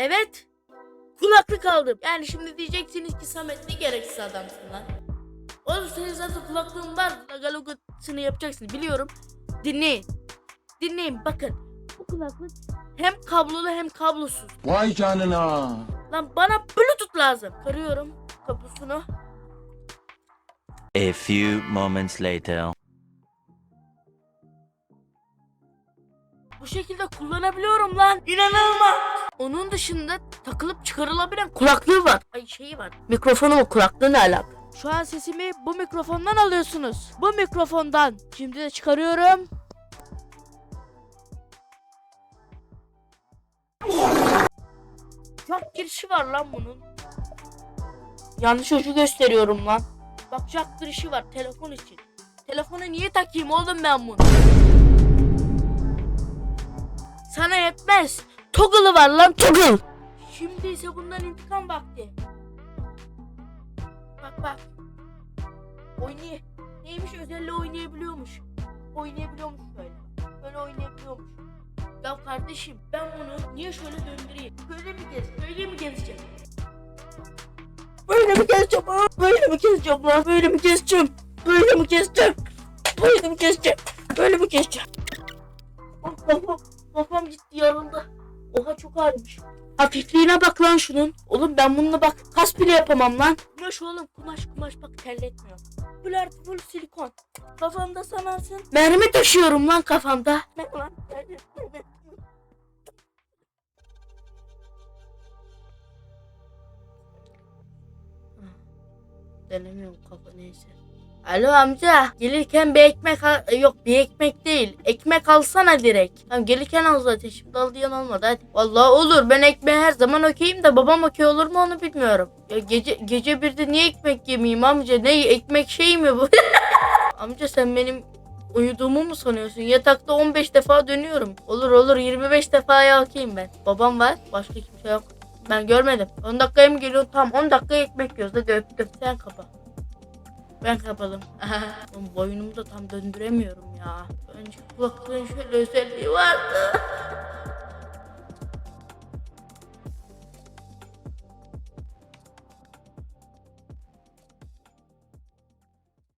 Evet. Kulaklık aldım. Yani şimdi diyeceksiniz ki Samet ne gereksiz adamsın lan. Oğlum senin zaten kulaklığın var. Lagalogasını yapacaksın biliyorum. Dinleyin. Dinleyin bakın. Bu kulaklık hem kablolu hem kablosuz. Vay canına. Lan bana bluetooth lazım. Karıyorum kablosunu. A few moments later. Bu şekilde kullanabiliyorum lan. İnanılmaz. Onun dışında takılıp çıkarılabilen kulaklığı var. Ay şeyi var. Mikrofonu mu kulaklığı ne alaka? Şu an sesimi bu mikrofondan alıyorsunuz. Bu mikrofondan. Şimdi de çıkarıyorum. Jack girişi var lan bunun. Yanlış ucu gösteriyorum lan. Bak jack girişi var telefon için. Telefona niye takayım oğlum ben bunu? Sana yetmez. Toggle'ı var lan toggle. Şimdi ise bundan intikam vakti. Bak bak. Oynay. Neymiş özelliği oynayabiliyormuş. Oynayabiliyormuş böyle. Böyle oynayabiliyormuş. Ya kardeşim ben bunu niye şöyle döndüreyim? Böyle mi gez? Böyle mi gezeceğim? Böyle mi gezeceğim? Böyle mi gezeceğim lan? Böyle mi gezeceğim? Böyle mi gezeceğim? Böyle mi gezeceğim? Oha çok ağırmış. Hafifliğine bak lan şunun. Oğlum ben bununla bak kas bile yapamam lan. Kumaş oğlum kumaş kumaş bak terletmiyor. Full artı full silikon. Kafamda sanarsın. Mermi taşıyorum lan kafamda. Ne lan? Denemiyorum kafa neyse. Alo amca gelirken bir ekmek al yok bir ekmek değil ekmek alsana direkt. Tamam gelirken al zaten şimdi al diyen olmadı hadi. Vallahi olur ben ekmeğe her zaman okeyim de babam okey olur mu onu bilmiyorum. Ya gece gece birde niye ekmek yemeyeyim amca ne ekmek şey mi bu? amca sen benim uyuduğumu mu sanıyorsun? Yatakta 15 defa dönüyorum. Olur olur 25 defaya okeyim ben. Babam var başka kimse yok. Ben görmedim. 10 dakikaya mı geliyor? Tam 10 dakikaya ekmek yiyoruz. Hadi öptüm. Sen kapa. Ben kapadım. Oğlum boynumu da tam döndüremiyorum ya. Önce kulaklığın şöyle özelliği vardı.